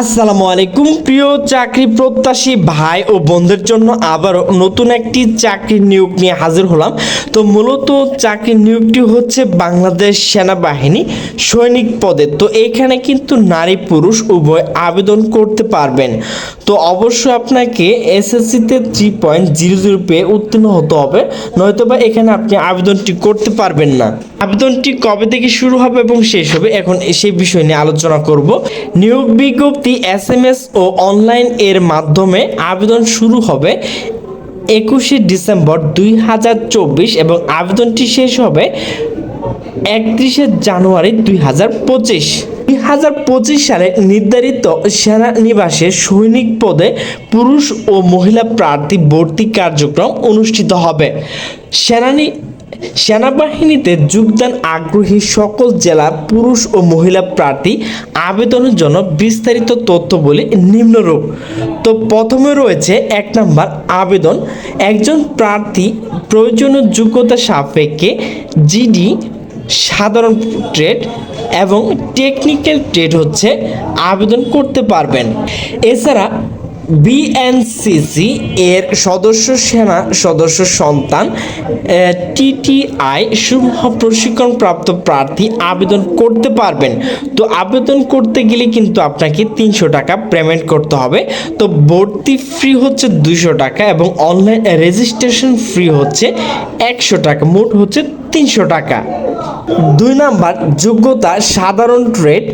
আসসালামু আলাইকুম। প্রিয় চাকরি প্রত্যাশী ভাই ও বোনদের জন্য আবারও নতুন একটি চাকরি নিয়োগ নিয়ে হাজির হলাম। তো মূলত চাকরি নিয়োগটি হচ্ছে বাংলাদেশ সেনাবাহিনী সৈনিক পদে। তো এখানে কিন্তু নারী পুরুষ উভয় আবেদন করতে পারবেন। তো অবশ্যই আপনাকে এসএসসিতে থ্রি পয়েন্ট জিরো জিরো পেয়ে উত্তীর্ণ হতে হবে, নয়তোবা এখানে আপনি আবেদনটি করতে পারবেন না। আবেদনটি কবে থেকে শুরু হবে এবং শেষ হবে, এখন সেই বিষয় নিয়ে আলোচনা করব। নিয়োগ বিজ্ঞপ্তি এস এম এস ও অনলাইন এর মাধ্যমে আবেদন শুরু হবে একুশে ডিসেম্বর দুই হাজার চব্বিশ এবং আবেদনটি শেষ হবে একত্রিশে জানুয়ারি দুই হাজার পঁচিশ। দুই হাজার পঁচিশ সালে নির্ধারিত সেনানিবাসে সৈনিক পদে পুরুষ ও মহিলা প্রার্থী ভর্তি কার্যক্রম অনুষ্ঠিত হবে। সেনানি সেনাবাহিনীতে যোগদান আগ্রহী সকল জেলা পুরুষ ও মহিলা প্রার্থী আবেদনের জন্য বিস্তারিত তথ্য বলে নিম্নরূপ। তো প্রথমে রয়েছে এক নম্বর আবেদন। একজন প্রার্থী প্রয়োজনীয় যোগ্যতা সাপেক্ষে জিডি, সাধারণ ট্রেড এবং টেকনিক্যাল ট্রেড হচ্ছে আবেদন করতে পারবেন। এছাড়া বিএনসিসি এর সদস্য সেনা, সদস্য সন্তান টিটিআই সমূহ প্রশিক্ষণপ্রাপ্ত প্রার্থী আবেদন করতে পারবেন। তো আবেদন করতে গেলে কিন্তু আপনাকে তিনশো টাকা পেমেন্ট করতে হবে। তো ভর্তি ফ্রি হচ্ছে দুইশো টাকা এবং অনলাইন রেজিস্ট্রেশন ফ্রি হচ্ছে একশো টাকা, মোট হচ্ছে তিনশো টাকা। দুই নাম্বার, যোগ্যতা সাধারণ ট্রেড,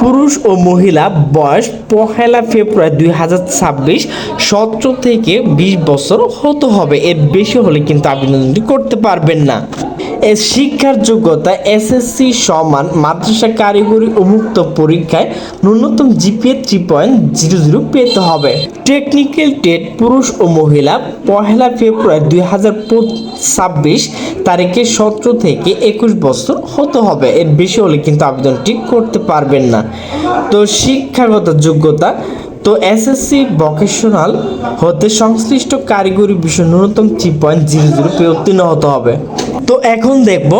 পুরুষ ও মহিলা বয়স পহেলা ফেব্রুয়ারি দুই হাজার ছাব্বিশ সতেরো থেকে বিশ বছর হতে হবে। এর বেশি হলে কিন্তু আবেদনটি করতে পারবেন না। শিক্ষার যোগ্যতা এসএসসি সমান মাদ্রাসা কারিগরি উন্মুক্ত পরীক্ষায় ন্যূনতম GPA three point zero zero পেতে হবে। টেকনিক্যাল টেট পুরুষ ও মহিলা, পহেলা ফেব্রুয়ারি দুই হাজার ছাব্বিশ তারিখে সতেরো থেকে একুশ বছর হতে হবে। এর বেশি হলে কিন্তু আবেদনটি করতে পারবেন না। তো শিক্ষাগত যোগ্যতা তো এসএসসি ভোকেশনাল হতে সংশ্লিষ্ট কারিগরি বিষয় ন্যূনতম থ্রি পয়েন্ট জিরো জিরো পেয়ে উত্তীর্ণ হতে হবে। তো এখন দেখব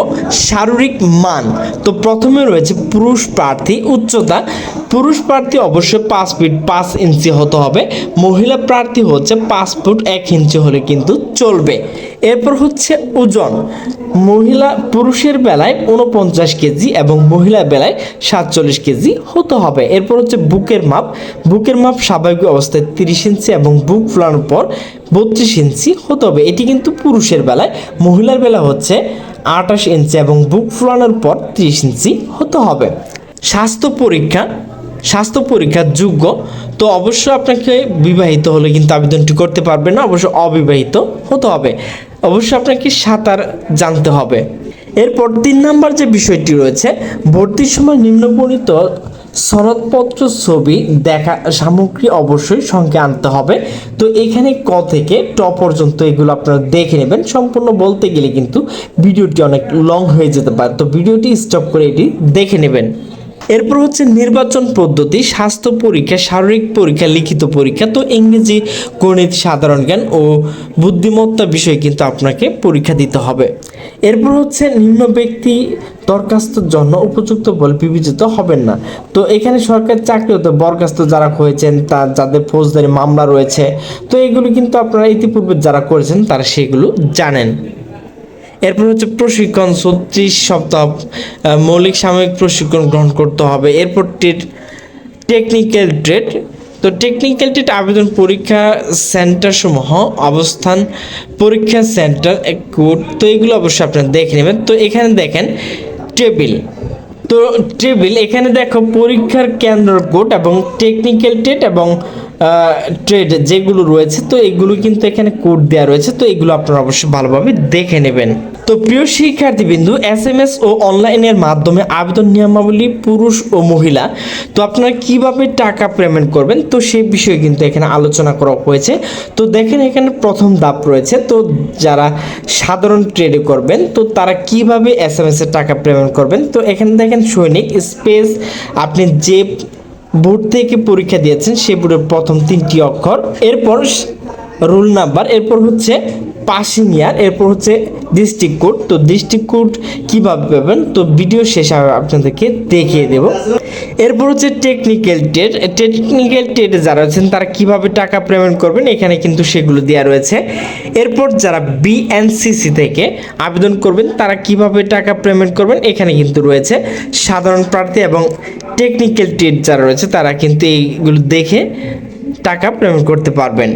শারীরিক মান। তো প্রথমে রয়েছে পুরুষ প্রার্থী উচ্চতা। পুরুষ প্রার্থী অবশ্যই পাঁচ ফিট পাঁচ ইঞ্চি হতে হবে। মহিলা প্রার্থী হচ্ছে পাঁচ ফুট এক ইঞ্চি হলে কিন্তু চলবে। এরপর হচ্ছে ওজন। মহিলা পুরুষের বেলায় উনপঞ্চাশ কেজি এবং মহিলা বেলায় সাতচল্লিশ কেজি হতে হবে। এরপর হচ্ছে বুকের মাপ। বুকের মাপ স্বাভাবিক অবস্থায় তিরিশ ইঞ্চি এবং বুক ফোলানোর পর বত্রিশ ইঞ্চি হতে হবে। এটি কিন্তু পুরুষের বেলায়, মহিলার বেলা হচ্ছে আঠাশ ইঞ্চি এবং বুক ফোলানোর পর তিরিশ ইঞ্চি হতে হবে। স্বাস্থ্য পরীক্ষা, স্বাস্থ্য পরীক্ষার যোগ্য। তো অবশ্যই আপনাকে বিবাহিত হলে কিন্তু আবেদনটি করতে পারবেন না অবশ্য অবিবাহিত হতে হবে। অবশ্যই আপনাকে সাঁতার জানতে হবে। এরপর তিন নাম্বার যে বিষয়টি রয়েছে, ভর্তির সময় নিম্নবর্ণিত সনদপত্র ছবি দেখা, সামগ্রী অবশ্যই সঙ্গে আনতে হবে। তো এখানে ক থেকে ট পর্যন্ত এগুলো আপনারা দেখে নেবেন। সম্পূর্ণ বলতে গেলে কিন্তু ভিডিওটি অনেক লং হয়ে যেতে পারে। তো ভিডিওটি স্টপ করে এটি দেখে নেবেন। এরপর হচ্ছে নির্বাচন পদ্ধতি, স্বাস্থ্য পরীক্ষা, শারীরিক পরীক্ষা, লিখিত পরীক্ষা। তো ইংরেজি, গণিত, সাধারণ জ্ঞান ও বুদ্ধিমত্তা বিষয়ে কিন্তু আপনাকে পরীক্ষা দিতে হবে। এরপর হচ্ছে নিম্ন ব্যক্তি দরখাস্তর জন্য উপযুক্ত বলে বিবেচিত হবেন না। তো এখানে সরকারি চাকরি হতে বরখাস্ত যারা হয়েছেন, তা যাদের ফৌজদারি মামলা রয়েছে, তো এগুলো কিন্তু আপনারা ইতিপূর্বে যারা করেছেন, তারা সেগুলো জানেন। এরপর হচ্ছে প্রশিক্ষণ ছত্রিশ সপ্তাহ মৌলিক সাময়িক প্রশিক্ষণ গ্রহণ করতে হবে। এরপর টেট টেকনিক্যাল ট্রেড তো টেকনিক্যাল ট্রেড আবেদন পরীক্ষা সেন্টার সমূহ, অবস্থান পরীক্ষা সেন্টার কোড, তো এগুলো অবশ্যই আপনারা দেখে নেবেন। তো এখানে দেখেন টেবিল তো টেবিল এখানে দেখো পরীক্ষার কেন্দ্র কোড এবং টেকনিক্যাল ট্রেড এবং ট্রেড যেগুলো রয়েছে, তো এগুলো কিন্তু এখানে কোড দেওয়া রয়েছে, তো এগুলো আপনারা অবশ্যই ভালোভাবে দেখে নেবেন। তো প্রিয় শিক্ষার্থীবৃন্দু, এস এম এস ও অনলাইনের মাধ্যমে আবেদন নিয়মাবলী পুরুষ ও মহিলা। তো আপনারা কীভাবে টাকা পেমেন্ট করবেন? তো সেই বিষয়ে কিন্তু এখানে আলোচনা করা হয়েছে। তো দেখেন এখানে প্রথম ধাপ রয়েছে। তো যারা সাধারণ ট্রেডে করবেন, তো তারা কীভাবে এস এম এস এর টাকা পেমেন্ট করবেন? তো এখানে দেখেন সৈনিক স্পেস আপনি যে বোর্ড থেকে পরীক্ষা দিয়েছেন, সে বোর্ডের প্রথম তিনটি অক্ষর। এরপর রোল নাম্বার এরপর হচ্ছে পাসিং ইয়ার এরপর হচ্ছে ডিস্ট্রিক্ট কোড তো ডিস্ট্রিক্ট কোড কীভাবে পাবেন? তো ভিডিও শেষে আপনাদেরকে দেখিয়ে দেব। এরপর হচ্ছে টেকনিক্যাল টেট টেকনিক্যাল টেটে যারা আছেন, তারা কীভাবে টাকা পেমেন্ট করবেন? এখানে কিন্তু সেগুলো দেওয়া রয়েছে। এরপর যারা বিএনসিসি থেকে আবেদন করবেন, তারা কীভাবে টাকা পেমেন্ট করবেন? এখানে কিন্তু রয়েছে সাধারণ প্রার্থী এবং টেকনিক্যাল টেট যারা রয়েছে, তারা কিন্তু এইগুলো দেখে টাকা পেমেন্ট করতে পারবেন।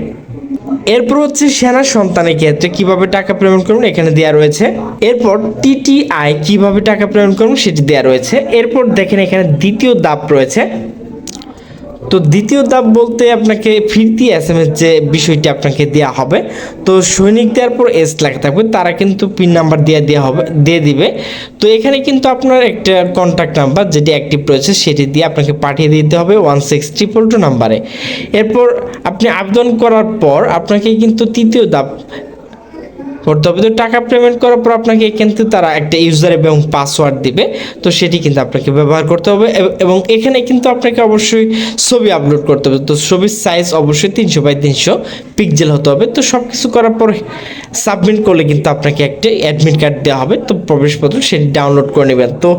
এরপর হচ্ছে সেনা সন্তানের ক্ষেত্রে কীভাবে টাকা প্রেরণ করুন এখানে দেওয়া রয়েছে। এরপর টিটিআই কীভাবে টাকা প্রেরণ করুন সেটি দেওয়া রয়েছে। এরপর দেখেন এখানে দ্বিতীয় দাপ রয়েছে। তো দ্বিতীয় ধাপ বলতে আপনাকে ফিরতি এস এম এস যে বিষয়টি আপনাকে দেওয়া হবে, তো সৈনিক দেওয়ার পর এস লেখা থাকবে, তারা কিন্তু পিন নাম্বার দিয়ে দেওয়া হবে, দিয়ে দিবে। তো এখানে কিন্তু আপনার একটা কন্ট্যাক্ট নাম্বার যেটি অ্যাক্টিভ রয়েছে, সেটি দিয়ে আপনাকে পাঠিয়ে দিতে হবে ওয়ান সিক্স ট্রিপল টু নাম্বারে এরপর আপনি আবেদন করার পর আপনাকে কিন্তু তৃতীয় ধাপ করতে হবে তো টাকা পেমেন্ট করার পর আপনাকে কিন্তু তারা একটা ইউজার এবং পাসওয়ার্ড দিবে। তো সেটি কিন্তু আপনাকে ব্যবহার করতে হবে এবং এখানে কিন্তু আপনাকে অবশ্যই ছবি আপলোড করতে হবে। তো ছবির সাইজ অবশ্যই তিনশো বাই তিনশো পিক্সেল হতে হবে। তো সব কিছু করার পর সাবমিট করলে কিন্তু আপনাকে একটা অ্যাডমিট কার্ড দেওয়া হবে। তো প্রবেশপত্র সেটি ডাউনলোড করে নেবেন। তো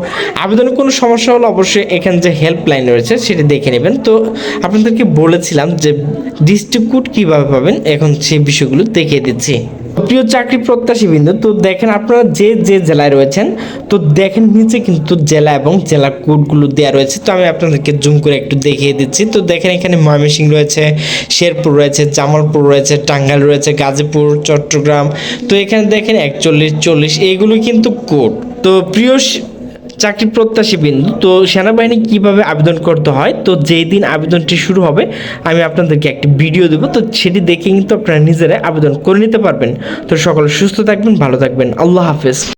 আবেদনে কোনো সমস্যা হলে অবশ্যই এখানে যে হেল্পলাইন রয়েছে সেটি দেখে নেবেন। তো আপনাদেরকে বলেছিলাম যে ডিস্ট্রিক্ট কীভাবে পাবেন? এখন সেই বিষয়গুলো দেখিয়ে দিচ্ছি। প্রিয় চাকরি প্রত্যাশী বিন্দু তো দেখেন আপনারা যে যে জেলায় রয়েছেন, তো দেখেন নিচে কিন্তু জেলা এবং জেলা কোডগুলো দেওয়া রয়েছে। তো আমি আপনাদেরকে জুম করে একটু দেখিয়ে দিচ্ছি। তো দেখেন এখানে ময়মনসিংহ রয়েছে, শেরপুর রয়েছে, জামালপুর রয়েছে, টাঙ্গাইল রয়েছে, গাজীপুর, চট্টগ্রাম। তো এখানে দেখেন একচল্লিশ, চল্লিশ এইগুলো কিন্তু কোড। তো প্রিয় চাকরি প্রত্যাশী বিন্দু। তো সেনাবাহিনী কীভাবে আবেদন করতে হয়? তো যেই দিন আবেদনটি শুরু হবে, আমি আপনাদেরকে একটি ভিডিও দেবো। তো সেটি দেখে কিন্তু আপনারা নিজেরাই আবেদন করে নিতে পারবেন। তো সকলে সুস্থ থাকবেন, ভালো থাকবেন। আল্লাহ হাফেজ।